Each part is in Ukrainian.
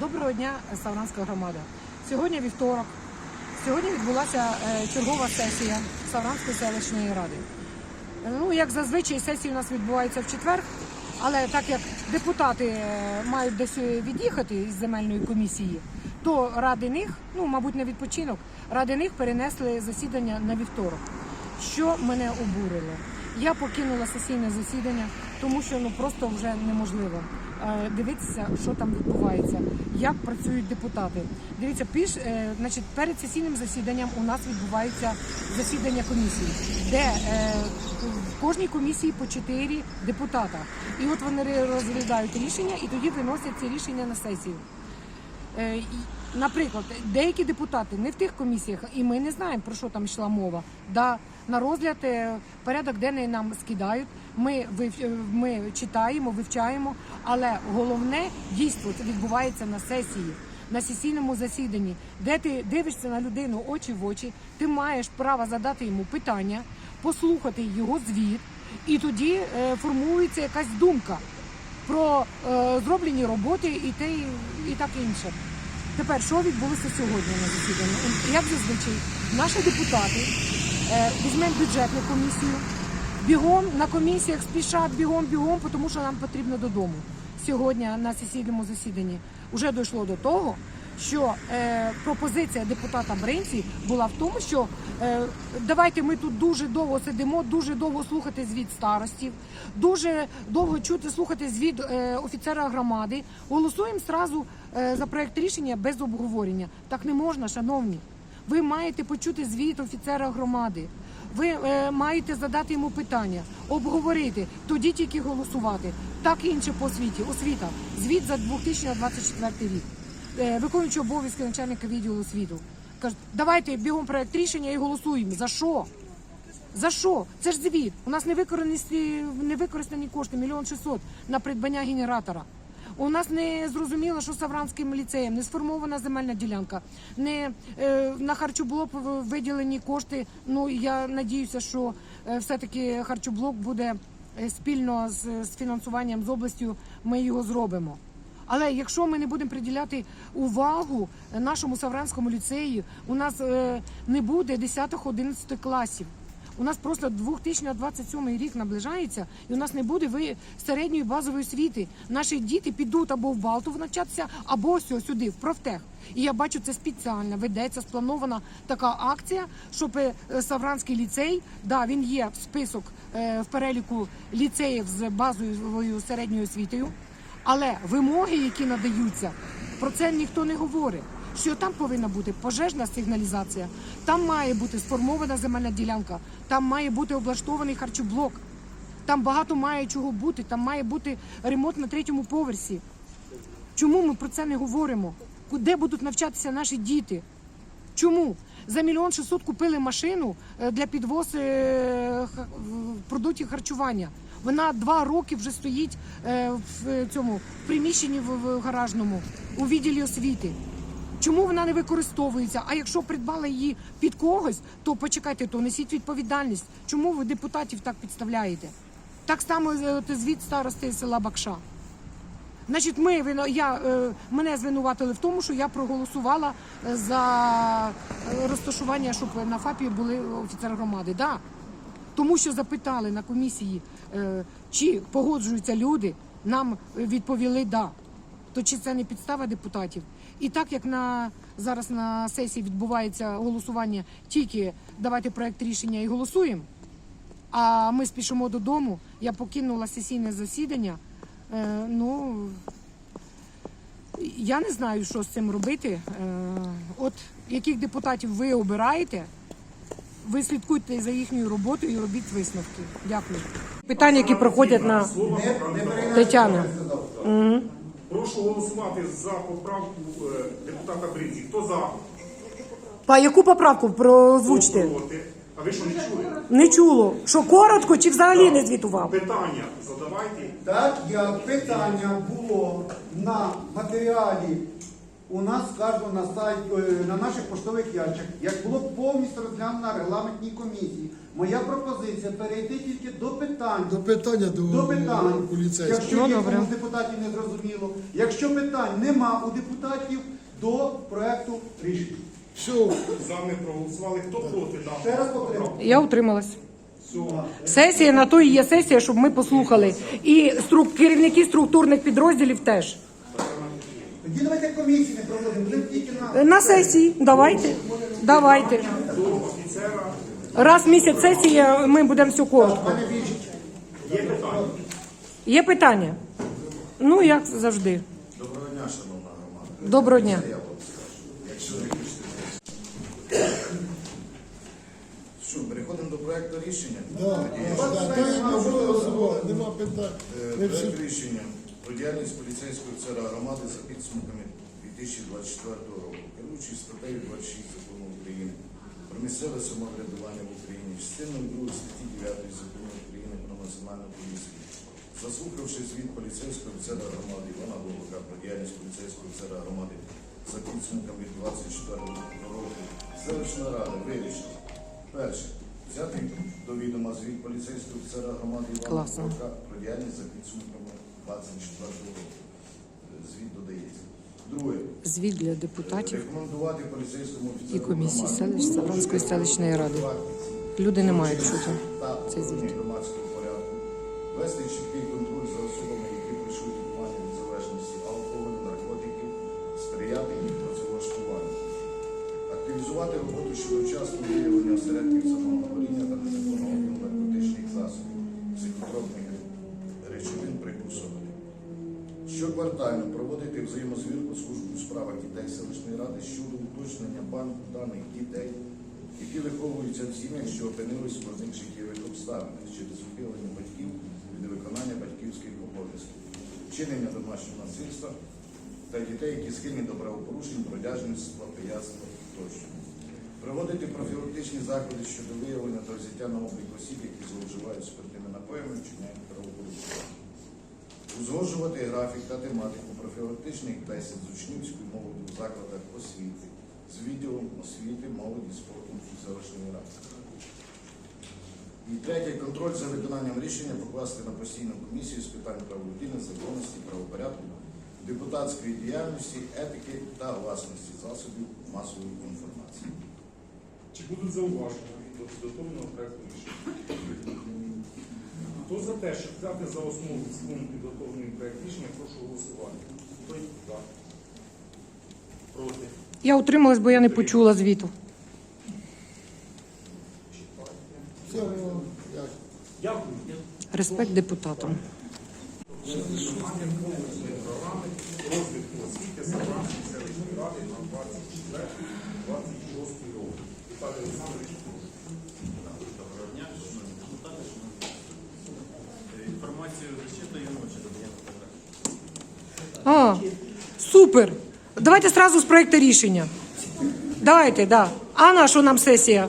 Доброго дня, Савранська громада. Сьогодні вівторок. Сьогодні відбулася е, чергова сесія Савранської селищної ради. Ну, як зазвичай, сесії у нас відбуваються в четвер, але так як депутати е, мають десь від'їхати із земельної комісії, то ради них, ну мабуть, на відпочинок, ради них перенесли засідання на вівторок. Що мене обурило? Я покинула сесійне засідання, тому що ну просто вже неможливо дивитися, що там відбувається, як працюють депутати. Дивіться, піш, е, значить, перед сесійним засіданням у нас відбувається засідання комісії, де е, в кожній комісії по чотири депутата. І от вони розглядають рішення і тоді виносять ці рішення на сесію. Е, Наприклад, деякі депутати не в тих комісіях, і ми не знаємо про що там йшла мова. Да, на розгляд е, порядок денний нам скидають. Ми е, ми читаємо, вивчаємо, але головне дійство відбувається на сесії, на сесійному засіданні, де ти дивишся на людину очі в очі, ти маєш право задати йому питання, послухати його звіт, і тоді е, формується якась думка про зроблені роботи і те, і, так інше. Тепер, що відбулося сьогодні на засіданні? Як зазвичай, наші депутати візьмемо бюджетну комісію, бігом на комісіях спішать бігом, бігом, тому що нам потрібно додому. Сьогодні на сесійному засіданні вже дійшло до того, що е, пропозиція депутата Бринці була в тому, що е, давайте ми тут дуже довго сидимо, дуже довго слухати звіт старостів, дуже довго чути слухати звіт е, офіцера громади. Голосуємо зразу е, за проект рішення без обговорення. Так не можна, шановні. Ви маєте почути звіт офіцера громади. Ви е, маєте задати йому питання, обговорити, тоді тільки голосувати. Так і інше по освіті. Освіта. Звіт за 2024 рік. Е, виконуючи обов'язки начальника відділу освіту. Кажуть, давайте бігом проект рішення і голосуємо. За що? За що? Це ж звіт. У нас не використані, не використані кошти, мільйон шістсот на придбання генератора. У нас не зрозуміло, що Савранським ліцеєм не сформована земельна ділянка, не е, на харчоблок виділені кошти. Ну я надіюся, що е, все-таки харчоблок буде е, спільно з, з фінансуванням з областю. Ми його зробимо. Але якщо ми не будемо приділяти увагу нашому Савранському ліцею, у нас е, не буде 10-11 класів. У нас просто 2027 рік наближається, і у нас не буде ви середньої базової освіти. Наші діти підуть або в Балту навчатися, або ось сюди, в профтех. І я бачу, це спеціально ведеться, спланована така акція, щоб е, Савранський ліцей, да, він є в список е, в переліку ліцеїв з базовою середньою освітою. Але вимоги, які надаються, про це ніхто не говорить. Що там повинна бути пожежна сигналізація, там має бути сформована земельна ділянка, там має бути облаштований харчоблок, там багато має чого бути, там має бути ремонт на третьому поверсі. Чому ми про це не говоримо? Де будуть навчатися наші діти? Чому? За мільйон шістсот купили машину е, для підвозу е, продуктів харчування. Вона два роки вже стоїть е, в цьому в приміщенні в гаражному у відділі освіти. Чому вона не використовується? А якщо придбали її під когось, то почекайте, то несіть відповідальність. Чому ви депутатів так підставляєте? Так само е, звіт старости села Бакша. Значить, ми я, е, мене звинуватили в тому, що я проголосувала е, за розташування, щоб на ФАПі були офіцери громади. Да. Тому що запитали на комісії, чи погоджуються люди, нам відповіли да. То чи це не підстава депутатів? І так як на зараз на сесії відбувається голосування, тільки давайте проект рішення і голосуємо. А ми спішимо додому. Я покинула сесійне засідання. Е, ну я не знаю, що з цим робити. Е, от яких депутатів ви обираєте, ви слідкуйте за їхньою роботою і робіть висновки. Дякую. Питання, які проходять на Тетяна. Прошу голосувати за поправку е, депутата Бринзі. Хто за? Па яку поправку Хто прозвучте? проти? А ви що не чули? Не чуло. Що коротко чи взагалі не звітував? Питання задавайте. Так як питання було на матеріалі у нас скажено на сайті е, на наших поштових ящиках, як було повністю розглянуто на регламентній комісії. Моя пропозиція перейти тільки до питань. До питання до, До питань, поліцейського. якщо Ну, є комусь депутатів не зрозуміло, якщо питань нема у депутатів, до проекту рішення. Все, За не проголосували. Хто проти? Ще раз повторю. Я утрималась. Сесія на то і є сесія, щоб ми послухали. І струк... керівники структурних підрозділів теж. Тоді давайте комісії не проводимо, будемо тільки на. На сесії, давайте. Давайте. До офіцера Раз в місяць сесія, ми будемо все коротко. Є питання. Є питання? Ну, як завжди. Доброго дня, шановна громада. Доброго дня. Якщо хочете. Що, переходимо до проекту рішення? да, да, нема питань. Е, Проект рішення про діяльність поліцейського офіцера громади за підсумками 2024 року. Керуючись статтею 26 закону України про місцеве самоврядування в Україні, частиною 2 статті 9 закону України про національну поліцію. Заслухавши звіт поліцейського офіцера громади Івана Головка про діяльність поліцейського офіцера громади за підсумками 24 року, селищна рада вирішила перше взяти до відома звіт поліцейського офіцера громади Івана. Головка про діяльність за підсумками 24 року. Е, Звіт додається. Звіт для депутатів і комісії селищ Савранської селищної ради. Люди не мають чути. цей звіт. вести чіткий контроль за особами, які прийшли лікування від залежності алкоголю, наркотиків, сприяти їх працевлаштуванню, активізувати роботу щодо вчасного виявлення осередків самовоління та незаконного наркотичних засобів, психотропних Щоквартально проводити взаємозвірку з службою у справах дітей селищної ради щодо уточнення банку даних дітей, які виховуються в сім'ях, що опинились в складних життєвих обставинах через ухилення батьків від виконання батьківських обов'язків, вчинення домашнього насильства та дітей, які схильні до правопорушень, бродяжництва, пияцтва тощо. Проводити профілактичні заходи щодо виявлення та взяття на облік осіб, які зловживають спиртними напоями, вчиняють правопорушення. Узгоджувати графік та тематику профілактичних бесід з учнівською мовою в закладах освіти з відділом освіти, молоді, спорту селищної ради. І третє, контроль за виконанням рішення покласти на постійну комісію з питань прав людини, законності, правопорядку, депутатської діяльності, етики та власності засобів масової інформації. Чи будуть зауваження до підготовленого проекту рішення? Хто за те, щоб взяти за основу цілому підготовлений проект рішення, прошу голосувати. Хто за? Проти? Я утрималась, бо я не почула звіту. ну. Дякую. Респект депутатам. програми розвитку освіти Савранської селищної ради на 24-26 роки. Віталій Олександрович, прошу. Доброго дня, шановні депутати, шановні присутні. Е, Інформацію зачитую ночі додаємо фотографії. А, супер. Давайте сразу з проекту рішення. Давайте, да. А на що нам сесія?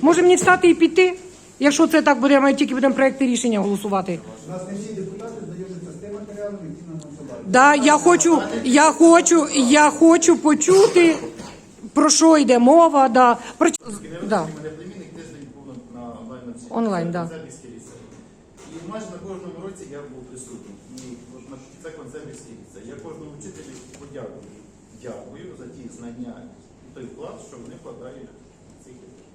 Може мені встати і піти? Якщо це так буде, ми тільки будемо проекти рішення голосувати. У нас не всі депутати знайомляться з тим матеріалом, які нам надсилають. Да, я хочу, я хочу, я хочу почути, про що йде мова. Да. Про... Да. Мене племінник тиждень був на- на онлайн да. І майже на кожному році я був присутній. Це концертівський ліцей. Я кожному вчителю подякую. Дякую за ті знання і той вклад, що вони вкладають в цих дітей.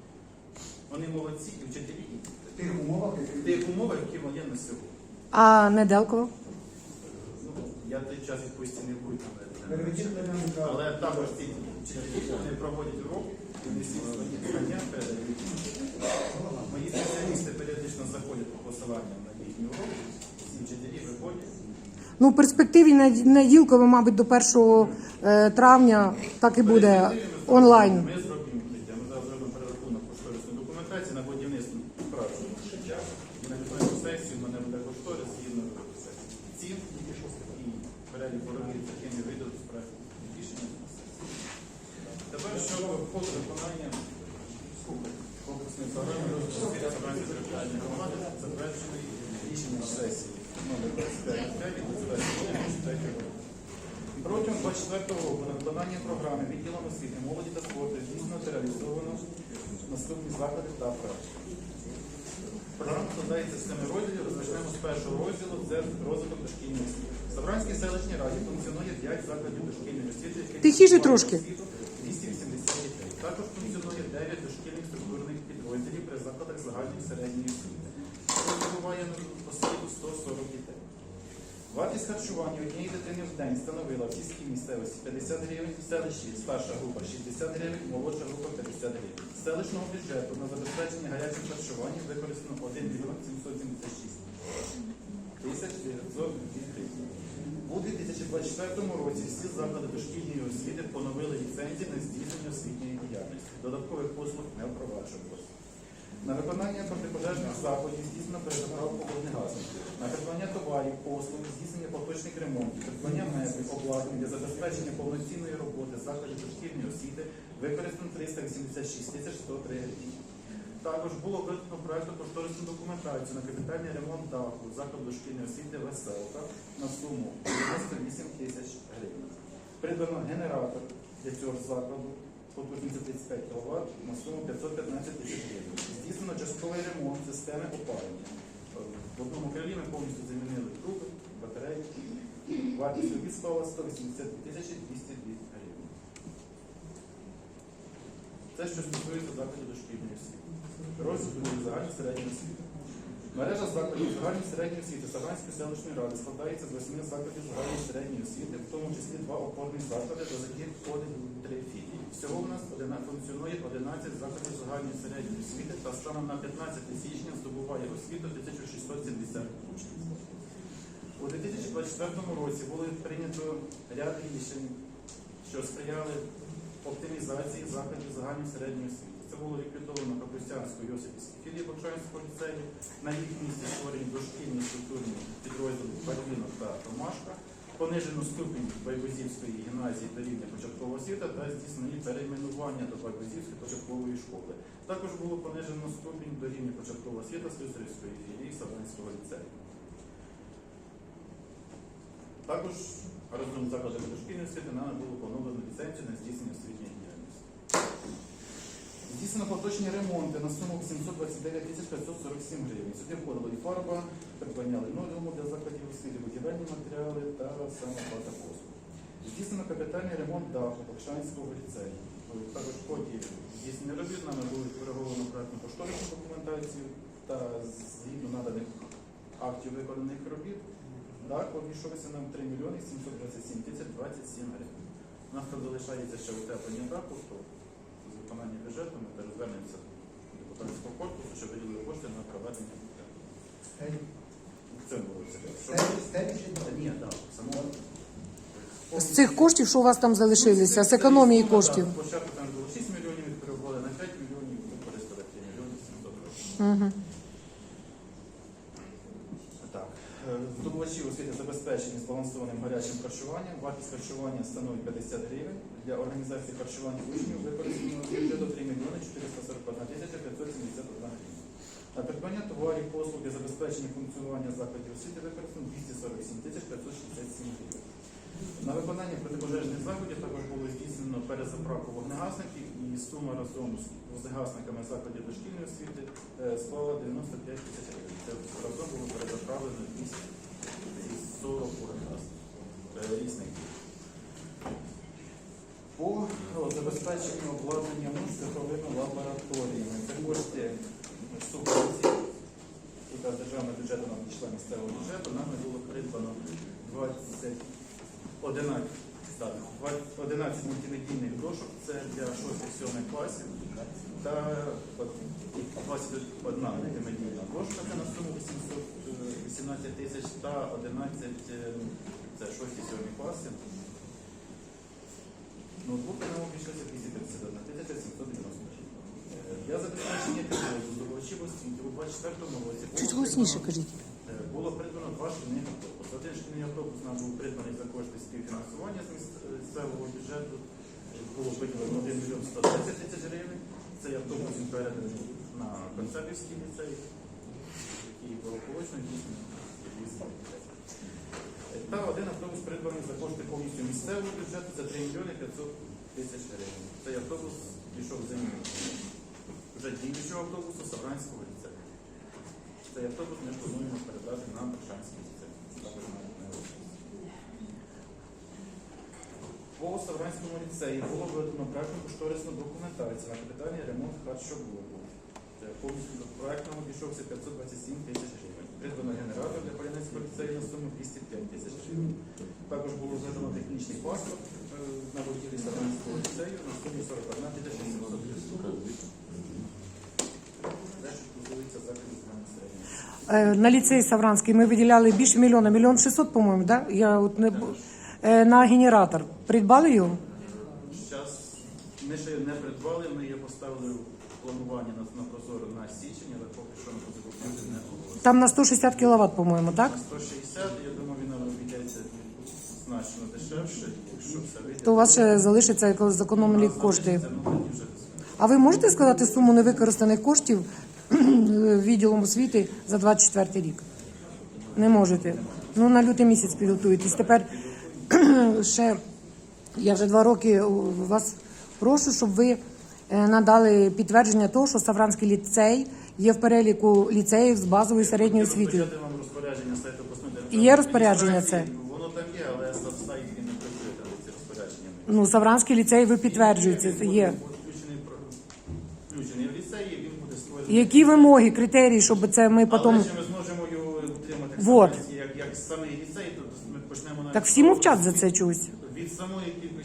Вони молодці і вчителі і В тих умовах, в які тих умовах, які є на сьогодні. А Неделково? Ну, я той час відпустці не буду. але- Але також ці вчителі вони проводять уроки, вони всі свої знання передають. Мої спеціалісти періодично заходять по посиланням на їхні уроки, всі вчителі виходять. Ну, в перспективі на неділково, мабуть, до 1 е, травня так і буде онлайн. Ми зробимо життя. Ми зараз зробимо перерахунок кошторисної документації на будівництво праці життя. І на відповідну сесію мене буде кошторис згідно цін і перелік ворогів, вийдуть з проекту рішення на сесії. Тепер щодо ходу виконання комплексної програми розвитку територіальної громади, затверджений рішенням сесії номер 25 від 23 року. Протягом 24 року на виконання програми відділом освіти, молоді та спорту здійснено та реалізовано наступні заходи та проекти. Програма складається з семи розділів. Розпочнемо з першого розділу. Це розвиток дошкільної освіти. В Савранській селищній раді функціонує 5 закладів дошкільної освіти. які Тихіше трошки. 280 дітей. Також функціонує 9 дошкільних структурних підрозділів при закладах загальної середньої освіти. Що відбуває освіту 140 дітей. Вартість харчування однієї дитини в день становила в сільській місцевості 50 гривень, в селищі старша група 60 гривень, молодша група 50 гривень. З селищного бюджету на забезпечення гарячим харчуванням використано 1 мільйон 776 тисяч 902 гривень. У 2024 році всі заклади дошкільної освіти поновили ліцензії на здійснення освітньої діяльності. Додаткових послуг не впроваджувалося. На виконання протипожежних заходів здійснено перезаправку вогнегасників. На придбання товарів, послуг, здійснення поточних ремонтів, придбання меблів, обладнання для забезпечення повноцінної роботи закладів дошкільної освіти використано 386 тисяч 103 гривні. Також було видано проєкту кошторисну документацію на капітальний ремонт даху закладу дошкільної освіти Веселка на суму 98 тисяч гривень. Придбано генератор для цього закладу потужністю 35 кВт на суму 515 тисяч гривень. Здійснено частковий ремонт системи опалення. В одному крилі ми повністю замінили труби, батареї. Вартість робіт склала 180 тисячі 202 гривень. Це що стосується закладів дошкільної освіти. Розвитку загальної середньої освіти. Мережа закладів загальної середньої освіти Саганської селищної ради складається з восьми закладів загальної середньої освіти, в тому числі два опорні заклади, до яких входить три філії. Всього у нас функціонує 11 закладів загальної середньої освіти та станом на 15 січня здобуває освіту 1670 учнів. У 2024 році було прийнято ряд рішень, що сприяли оптимізації закладів загальної середньої освіти. Це було ліквідовано Капустянську Йосипівську філії Бокшанського ліцею. На їх місці створені дошкільні структурні підрозділи Барвінок та Ромашка. Понижено ступінь Байбузівської гімназії до рівня початкового освіти та здійснені перейменування до Байбузівської початкової школи. Також було понижено ступінь до рівня початкового освіти Слюсарівської філії Савранського ліцею. Також разом закладами дошкільної освіти нами було поновлено ліцензію на здійснення освітньої. Здійснено поточні ремонти на суму 729 тисяч 547 гривень. Сюди входило і фарба, придбання лінолеуму для закладів освіти, будівельні матеріали та самоплата послуг. Здійснено капітальний ремонт даху Покшанського ліцею. Також в ході здійснення робіт нами було кориговано проектну кошторисну документацію та згідно наданих актів виконаних робіт. Дах обійшовся нам 3 мільйони 727 тисяч 27 гривень. У нас там залишається ще утеплення даху, то з виконання бюджету ми теж звернемося до депутатського корпусу, щоб виділили кошти на проведення. Це було. Ні, так, самого. З цих коштів, що у вас там залишилися, з економії коштів. Спочатку там було 6 мільйонів, відкоригували на 5 мільйонів, використали 3 мільйони 700 гривень. Угу. Так, е, здобувачі освіти забезпечені збалансованим гарячим харчуванням. Вартість харчування становить 50 гривень. Для організації харчування учнів використано з бюджету 3 мільйони 441 тисяча 571 гривень. На придбання товарів, послуг для забезпечення функціонування закладів освіти використано 247 тисяч 567 гривень. На виконання протипожежних заходів також було здійснено перезаправку вогнегасників і сума разом з вогнегасниками закладів дошкільної освіти е, склала 95 тисяч гривень. Це разом було перезаправлено 240 вогнегасників е, різних. По о, забезпеченню обладнанням цифровими лабораторіями. Це кошти субвенції, яка з державного бюджету нам пішла місцевого бюджету, нами було придбано 20 11, так, 11 мультимедійних дошок, це для 6-7 класів, та от, 21 мультимедійна дошка, це на суму 818 тисяч, та 11, е, це 6-7 класи. Ноутбуки нам обійшлося 251 тисяча 796. Е, Для забезпечення здобувачів освіти у 24 році Чуть голосніше придбано- кажіть. Е, Було придбано два шкільних автобуси. Один шкільний автобус нам був придбаний за кошти співфінансування з місцевого бюджету. Було виділено 1 мільйон 130 тисяч гривень. Цей автобус він переданий на Концепівський ліцей, який благополучно дійсно відвіз дітей. Та один автобус придбаний за кошти повністю місцевого бюджету за 3 мільйони 500 тисяч гривень. Цей автобус пішов заміну вже діючого автобусу Савранського ліцею. Цей автобус ми плануємо передати на Бершанський ліцей. По Савранському ліцеї було видано проектну кошторисну документацію на капітальний ремонт харчоблоку. Повністю до проектного обійшовся 527 тисяч гривень. Придбано генератор для Полянецького ліцею на суму 205 тисяч гривень. Також було видано технічний паспорт е, на будівлі Савранського ліцею на суму 41 тисяча 700 гривень. Те, що стосується закладів загальної середньої. Е, На ліцеї Савранський ми виділяли більше мільйона, мільйон шістсот, по-моєму, да? Я от не Е, на генератор. Придбали його? Зараз ми ще не придбали, ми її поставили планування на, на прозоро на січень, але поки що ми закупівлі не було. Там на 160 кВт, по-моєму, так? 160, я думаю, він нам обійдеться значно дешевше, якщо все вийде. То у вас ще залишиться яко- зекономлені кошти. Ну, тоді вже А ви можете сказати суму невикористаних коштів відділом освіти за 24 рік? Не можете. Ну, на лютий місяць підготуєтесь. Тепер ще я вже два роки вас прошу, щоб ви надали підтвердження того, що Савранський ліцей є в переліку ліцеїв з базовою середньою освітою. Почати вам розпорядження сайту обласної Є розпорядження це? Воно там є, але він не працює там ці розпорядження. Ну, Савранський ліцей ви підтверджуєте, це є. Включений, в ліцеї, він буде створювати. Які вимоги, критерії, щоб це ми потім. Але ми зможемо його отримати Вот. як, як самий ліцей, то ми почнемо навіть Так всі мовчать за це чогось. від самої кількості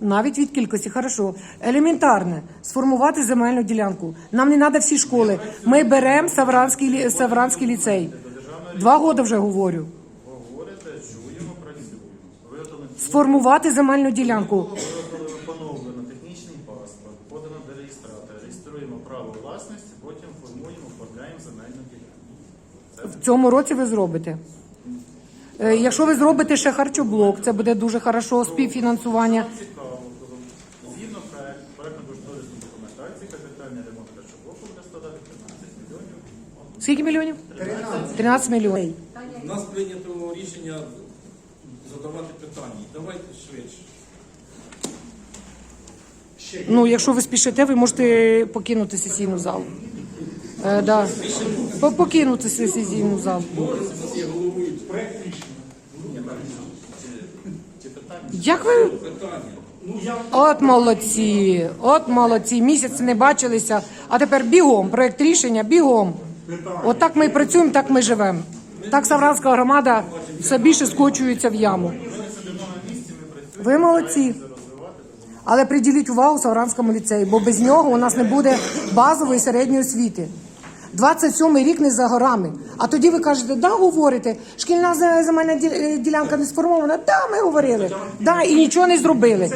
навіть. Від кількості, хорошо. Елементарне сформувати земельну ділянку. Нам не треба всі школи. Ми беремо Савранський, Савранський ліцей. Два роки вже говорю. Сформувати земельну ділянку. поновлено технічний паспорт, подано до реєстратора, реєструємо право власності, потім формуємо, оформляємо земельну ділянку. В цьому році ви зробите. Е, Якщо ви зробите ще харчоблок, це буде дуже хорошо, співфінансування. Цікаво, згідно проект, проектно-кошторисної документації, капітальний ремонт харчоблоку буде складати 13 мільйонів. Скільки мільйонів? 13 мільйонів. У нас прийнято рішення задавати питання. Давайте швидше. Ну, якщо ви спішите, ви можете покинути сесійну залу. Е, да. По- Покинути сесійну залу. Всі головують Як ви. От молодці, от молодці. Місяць не бачилися, а тепер бігом, проєкт рішення, бігом. От так ми і працюємо, так ми живемо. Так Савранська громада все більше скочується в яму. Ви молодці. Але приділіть увагу Савранському ліцею, бо без нього у нас не буде базової середньої освіти. 27-й рік не за горами. А тоді ви кажете, да, говорите, шкільна земельна е, ділянка не сформована. Да, ми говорили. Да, і нічого не зробили.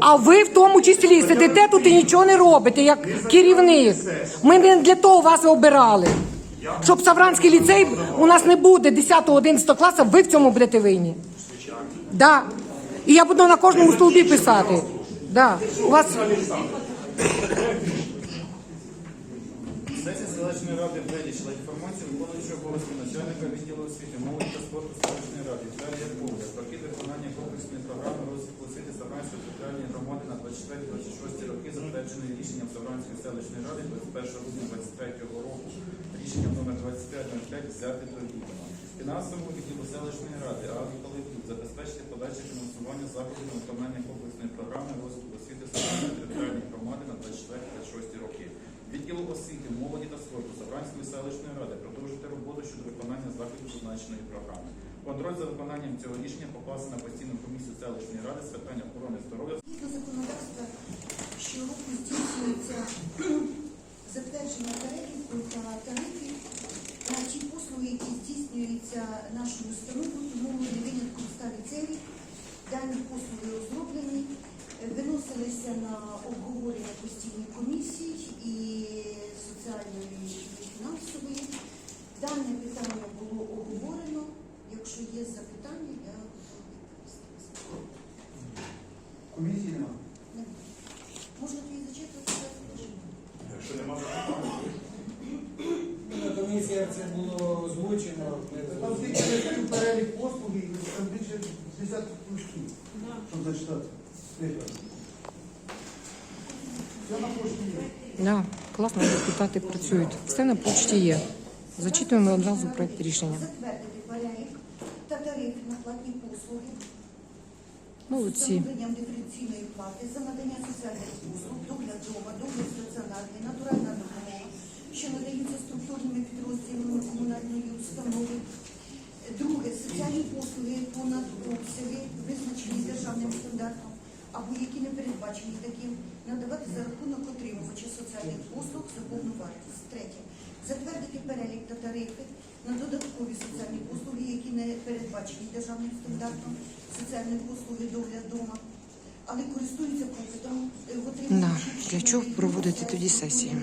А ви в тому числі сидите тут і нічого не робите, як керівник. Ми не для того вас обирали. Щоб Савранський ліцей у нас не буде 10-11 класу, ви в цьому будете винні. Да. І я буду на кожному стовбі писати. Да. У вас селищної ради вирішила інформацію виконуючого обов'язки начальника відділу освіти, молоді та спорту селищної ради Віталія Ковля про хід виконання комплексної програми розвитку освіти Савранської територіальної громади на 24-26 роки, затвердженої рішенням Савранської селищної ради 21 грудня 23 року, рішенням номер 2505 взяти до відома. Фінансовому відділу селищної ради АВІ колектив забезпечити подальше фінансування заходів на виконання комплексної програми розвитку освіти Савранської територіальної громади на 24-26 роки. Відділу освіти, молоді та спорту Савранської селищної ради продовжити роботу щодо виконання заходів зазначеної програми. Контроль за виконанням цього рішення покласти на постійну комісію селищної ради з питань охорони здоров'я Згідно законодавства, щороку здійснюється затвердження переліку та тарифів на ті послуги, які здійснюються нашою установою, тому не винятком старі цілі. Дані послуги розроблені, е, виносилися на обговорення постійної комісії і соціальної і фінансової. Дане питання було оговорено. Якщо є запитання, я готова відповісти. Комісії немає. Можна тобі зачитувати? Якщо нема На комісіях це було озвучено. 60 пустів, щоб зачитати. Все на пошті є. Да, класно, депутати працюють. Все на почті є. Зачитуємо одразу проект рішення. Тариф на платні послуги Молодці. диференційної плати за надання соціальних послуг, догляд дома, догляд стаціонарний, натуральна допомога, що надаються структурними підрозділами комунальної установи. Друге, соціальні послуги понад обсяги, визначені державним стандартом, або які не передбачені таким, надавати за рахунок отримувача соціальних послуг за повну вартість. Третє, затвердити перелік та тарифи на додаткові соціальні послуги, які не передбачені державним стандартом, соціальні послуги догляд дома, але користуються попитом е, в отримувачів, для чого проводити тоді сесії?